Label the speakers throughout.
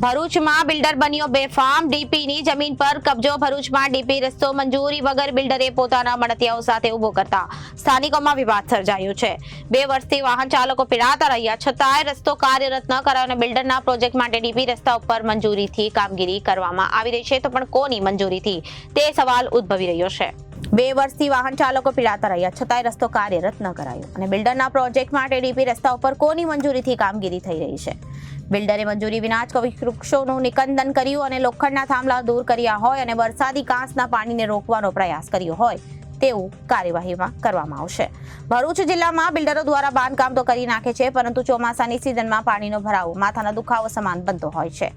Speaker 1: ભરૂચમાં બિલ્ડર બન્યો બેફામ. ડીપીની જમીન પર કબજો. ભરૂચમાં ડીપી રસ્તો મંજૂરી વગર બિલ્ડરે પોતાના મળતિયાઓ સાથે ઊભો કરતા સ્થાનિકોમાં વિવાદ સર્જાયો છે. બે વર્ષથી વાહન ચાલકો પીડાતા રહ્યા, છતાંય રસ્તો કાર્યરત ન કરાયો બિલ્ડરના પ્રોજેક્ટ માટે ડીપી રસ્તા ઉપર મંજૂરીથી કામગીરી કરવામાં આવી રહી છે. તો પણ કોની મંજૂરીથી? તે સવાલ ઉદ્ભવી રહ્યો છે. બે વર્ષથી વાહન ચાલકો પીડાતા રહ્યા, છતાંય રસ્તો કાર્યરત ન કરાયો અને બિલ્ડરના પ્રોજેક્ટ માટે ડીપી રસ્તા ઉપર કોની મંજૂરીથી કામગીરી થઈ રહી છે? બિલ્ડરે મંજૂરી વિના જ વૃક્ષોનું નિકંદન કર્યું અને લોખંડના થાંભલા દૂર કર્યા હોય અને વરસાદી કાંસના પાણીને રોકવાનો પ્રયાસ કર્યો હોય, તેવું કાર્યવાહીમાં કરવામાં આવશે. ભરૂચ જિલ્લામાં બિલ્ડરો દ્વારા બાંધકામ તો કરી નાખે છે, પરંતુ ચોમાસાની સિઝનમાં પાણીનો ભરાવો, માથાના દુખાવો સમાન બનતો હોય છે.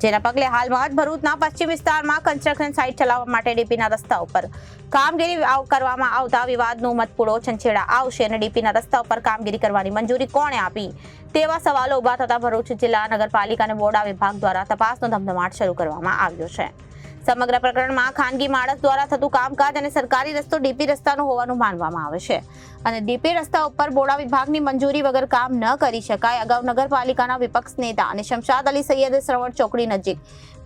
Speaker 1: જેના પગલે હાલમાં જ ભરૂચના પશ્ચિમ વિસ્તારમાં કન્સ્ટ્રક્શન સાઇટ ચલાવવા માટે ડીપીના રસ્તા ઉપર કામગીરી કરવામાં આવતા વિવાદનું મતપૂડો છંછેડા આવશે અને ડીપીના રસ્તા ઉપર કામગીરી કરવાની મંજૂરી કોણે આપી? તેવા સવાલો ઊભા થતા ભરૂચ જિલ્લા નગરપાલિકા અને બોર્ડા વિભાગ દ્વારા તપાસનો ધમધમાટ શરૂ કરવામાં આવ્યો છે. સમગ્ર પ્રકરણમાં ખાનગી માણસ દ્વારા થતું કામકાજ અને સરકારી રસ્તો ડીપી રસ્તાનો હોવાનું માનવામાં આવે છે. અને ડીપી રસ્તા ઉપર બોડા વિભાગની મંજૂરી વગર કામ ન કરી શકાય, અગાઉ નગરપાલિકાના વિપક્ષ નેતા અને શમશાદ અલી સૈયદે શ્રવણ ચોકડી નજીક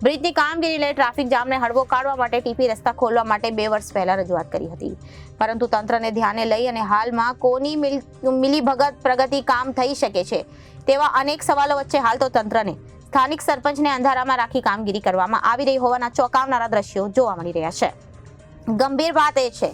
Speaker 1: બ્રિજની કામગીરી લઈ ટ્રાફિક જામને હળવો કાઢવા માટે ટીપી રસ્તા ખોલવા માટે બે વર્ષ પહેલા રજૂઆત કરી હતી. પરંતુ તંત્રને ધ્યાને લઈ અને હાલમાં કોની મિલ- મિલીભગત પ્રગતિ કામ થઈ શકે છે તેવા અનેક સવાલો વચ્ચે હાલ તો તંત્રને સ્થાનિક સરપંચને અંધારામાં રાખી કામગીરી કરવામાં આવી રહી હોવાના ચોંકાવનારા દ્રશ્યો જોવા મળી રહ્યા છે. ગંભીર વાત એ છે,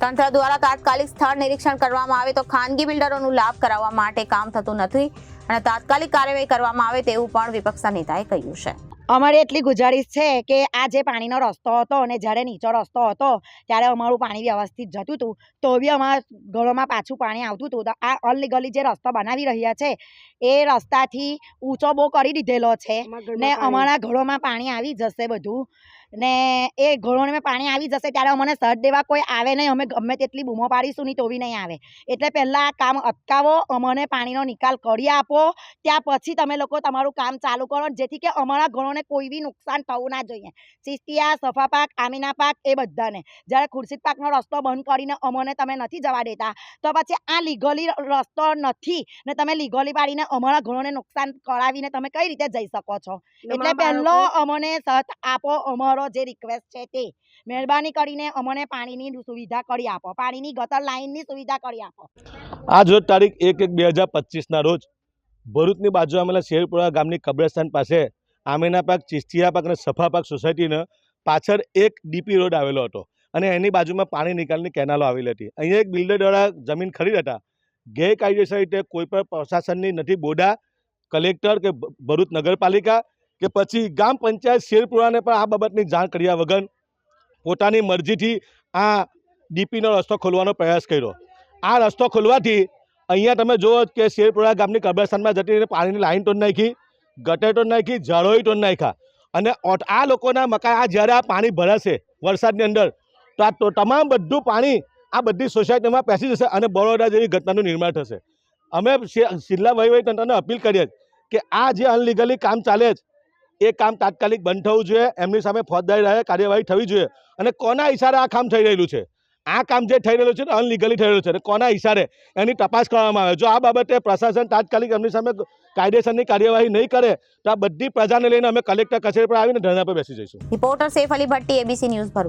Speaker 1: તંત્ર દ્વારા તાત્કાલિક સ્થળ નિરીક્ષણ કરવામાં આવે તો ખાનગી બિલ્ડરોનું લાભ કરાવવા માટે કામ થતું નથી અને તાત્કાલિક કાર્યવાહી કરવામાં આવે તેવું પણ વિપક્ષના નેતાએ કહ્યું છે.
Speaker 2: અમારે એટલી ગુજારિશ છે કે આ જે પાણીનો રસ્તો હતો અને જ્યારે નીચો રસ્તો હતો ત્યારે અમારું પાણી વ્યવસ્થિત જતું હતું. તો બી અમારા ઘરોમાં પાછું પાણી આવતું હતું. તો આ અલ્લીગલી જે રસ્તો બનાવી રહ્યા છે એ રસ્તાથી ઊંચો બહુ કરી દીધેલો છે ને અમારા ઘરોમાં પાણી આવી જશે બધું. ને એ ઘરોને પાણી આવી જશે ત્યારે અમને સર્ટ દેવા કોઈ આવે નહીં. અમે ગમે તેટલી બૂમો પાડીશું નહીં તો બી નહીં આવે. એટલે પહેલાં આ કામ અટકાવો અમને પાણીનો નિકાલ કરી આપો. ત્યાં પછી તમે લોકો તમારું કામ ચાલુ કરો જેથી કે અમારા ઘરોને કોઈ બી નુકસાન થવું ના જોઈએ. ચિસ્તિયા સફા પાક આમીના પાક એ બધાને. જ્યારે ખુરશીદ પાકનો રસ્તો બંધ કરીને અમને તમે નથી જવા દેતા તો પછી આ લીગલી રસ્તો નથી ને તમે લીગલી પાડીને અમારા ઘરોને નુકસાન કરાવીને તમે કઈ રીતે જઈ શકો છો? એટલે પહેલો અમને સાથ આપો અમારો જે રિક્વેસ્ટ છે તે. મહેરબાની કરીને અમને પાણીની સુવિધા કરી આપો. પાણીની ગટર લાઇનની સુવિધા કરી આપો.
Speaker 3: આજ રોજ તારીખ એક એક બે હજાર રોજ ભરૂચની બાજુ આવેલા શેરપુરા ગામની કબ્રસ્તાન પાસે આમેના પાક, ચિસ્તિયા પાક અને સફા પાક સોસાયટીને પાછળ એક ડીપી રોડ આવેલો હતો અને એની બાજુમાં પાણી નિકાલની કેનાલો આવેલી હતી. અહીંયા એક બિલ્ડર દ્વારા જમીન ખરીદ હતા. ગેરકાયદેસર રીતે કોઈ પણ પ્રશાસનની નથી, બોડા, કલેક્ટર કે ભરૂચ નગરપાલિકા કે પછી ગામ પંચાયત શેરપુરાને પણ આ બાબતની જાણ કર્યા વગર પોતાની મરજીથી આ ડીપીનો રસ્તો ખોલવાનો પ્રયાસ કર્યો. આ રસ્તો ખોલવાથી અહીંયા તમે જુઓ કે શેરપુરા ગામની કબ્રસ્તાનમાં જતી પાણીની લાઈન તો નાખી, ગટર તો નાખી ઝાડોઈ તો નાખ્યા. અને આ લોકોના મકાન આ જ્યારે આ પાણી ભરાશે વરસાદની અંદર, તો આ તમામ બધું પાણી આ બધી સોસાયટીમાં પેસી જશે અને બરોડા જેવી ઘટનાનું નિર્માણ થશે. અમે જિલ્લા વહીવટીતંત્રને અપીલ કરીએ કે આ જે અનલીગલી કામ ચાલે છે એ કામ તાત્કાલિક બંધ થવું જોઈએ, એમની સામે ફોજદારી રહે, કાર્યવાહી થવી જોઈએ. અને કોના ઇશારે આ કામ થઈ રહેલું છે? આ કામ જે થઈ રહેલું છે તે અનલીગલી થઈ રહ્યું છે. અને કોના ઇશારે એની તપાસ કરવામાં આવે. જો આ બાબતે પ્રશાસન તાત્કાલિક એમની સામે કાયદેસરની કાર્યવાહી નહીં કરે, તો આ બધી પ્રજાને લઈને અમે કલેક્ટર કચેરી પર આવીને ધરણા પર બેસી જઈશું.
Speaker 1: Reporter Saif Ali Bhatti ABC news Bharuch.